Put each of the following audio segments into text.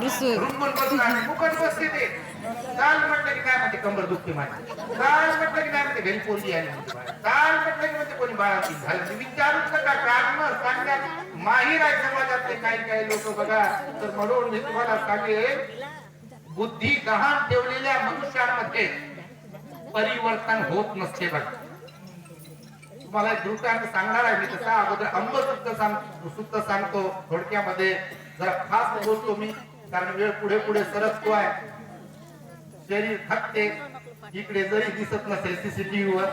रुसून रुसून रुंबून बसणार फुकट बसते ते. काल म्हटलं की काय म्हणते कंबर दुखते माझी. काल म्हटलं की काय म्हणते घरी पोरगी आली म्हणते बाळा. चाल म्हटलं की म्हणते कोणी बाळाची झालं ते विचारूच नका कारण सांगण्यात माहीर आहे समाजातले काही काही लोक बघा. तर म्हणून मी तुम्हाला सांगेल बुद्धी गहाण ठेवलेल्या मनुष्यांमध्ये परिवर्तन होत नसते बघा. तुम्हाला एक दृष्टांत सांगणार आहे मी तसा अगोदर अंब सुद्धा सांग सुद्धा सांगतो. थोडक्यामध्ये जरा खास बोलतो मी. कारण वेळ पुढे पुढे सरकतो आहे. शरीर थकते. इकडे जरी दिसत नसेल सीसीटीव्ही वर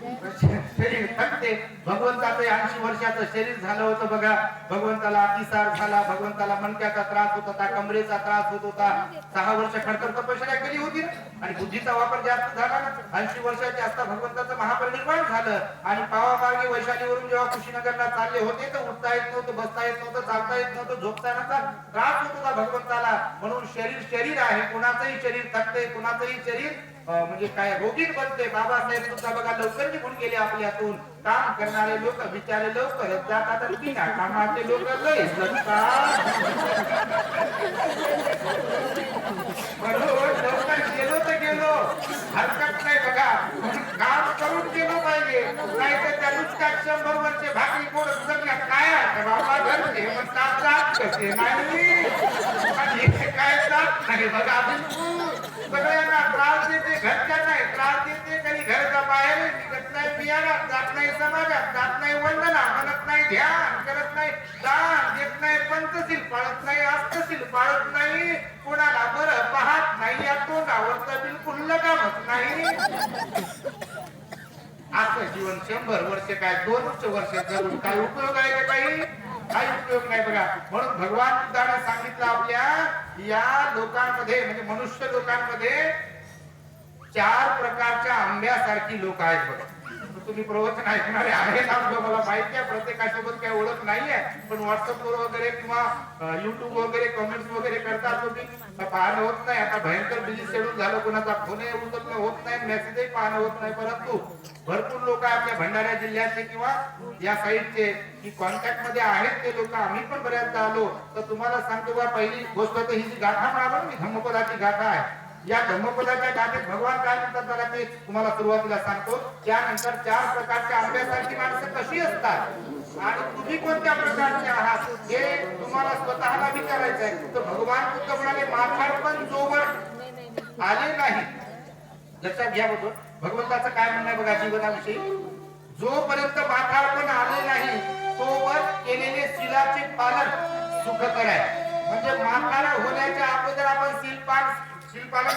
शरीर थकते. भगवंताचं ऐंशी वर्षाचं शरीर झालं होतं बघा. भगवंताला अतिसार झाला. भगवंताला मणक्याचा त्रास होत होता कमरेचा त्रास होत होता. सहा वर्ष खडतर तपश्चर्या केली होती आणि बुद्धीचा वापर जास्त झाला ना. ऐंशी वर्षाचे असता भगवंताचं महापरिनिर्वाण झालं. आणि पावामागे वैशालीवरून जेव्हा कुशीनगरला चालले होते तर उठता येत नव्हतं बसता येत नव्हतं चालता येत नव्हतं झोपता नव्हता. त्रास होत होता भगवंताला. म्हणून शरीर शरीर आहे. कुणाचंही शरीर थकते कुणाचंही शरीर म्हणजे काय रोगीण बनते. बाबासाहेब सुद्धा बघा लवकर निघून गेले आपल्यातून. काम करणारे लोक बिचारे लोक जातात आणि बिना कामाचे लोक लय म्हणून लवकर गेलो तर गेलो. हरकत नाही बघा. काम करून गेलो पाहिजे. नाही तर त्या नुसत्यात शंभर वर्षे भाकरी कोण जगण्यात काय आहे? बाबा घरचे म्हणतात जात कसे नाही? काय जात नाही? बघा बिलकुल सगळ्यांना त्रास देते घरच्या नाही त्रास देते कधी घरच्या बाहेर निघत नाही बियाणात जात नाही समाजात जात नाही वंदना म्हणत नाही ध्यान करत नाही दान देत नाही पंचशील पाळत नाही अष्टशील पाळत नाही कोणाला बरं पाहत नाही या तोंडावर बिलकुल लगामत नाही. असं जीवन शंभर वर्ष काय दोनशे वर्ष जगून काय उपयोग आहे का काही काही उपयोग नाही बघा. म्हणून भगवान बुद्धाने सांगितलं आपल्या या लोकांमध्ये म्हणजे मनुष्य लोकांमध्ये चार प्रकारच्या आंब्यासारखी लोक आहेत बघा. तुम्ही प्रवचन ऐकणारे आहेत. आपलं मला माहिती आहे प्रत्येकासोबत काही ओळख नाहीये पण व्हॉट्सअप वर वगैरे किंवा युट्यूब वगैरे कमेंट्स वगैरे करतात तुम्ही पाहणं होत नाही. आता भयंकर बिझी शेड्यूल झालं कोणाचा फोनही उचलणं होत नाही मेसेजही पाहणं होत नाही. परंतु भरपूर लोक आपल्या भंडारा जिल्ह्याचे किंवा या साईडचे की कॉन्टॅक्टमध्ये आहेत ते लोक. आम्ही पण बऱ्याचदा आलो तर तुम्हाला सांगतो बा पहिली गोष्ट तर ही जी गाथा म्हणाला मी धम्मपदाची गाथा आहे. या धर्मपदाच्या गाथेत भगवान काय म्हणतात बघा ते तुम्हाला सुरुवातीला सांगतो. त्यानंतर चार प्रकारच्या आंब्यासारखी माणसं कशी असतात? आणि तुम्ही कोणत्या प्रकारचे आहात? हे तुम्हाला स्वतःला विचारायचं आहे. तर भगवान बुद्ध म्हणाले माथाडपण जोवर आले नाही. लक्षात घ्या बघ भगवंताचं काय म्हणणं आहे बघा जीवनाविषयी? जोपर्यंत माथाडपण आले नाही तोवर केलेले शिलाचे पालन सुखकर आहे. म्हणजे माथाड होण्याच्या अगोदर आपण सील पालन सील पालन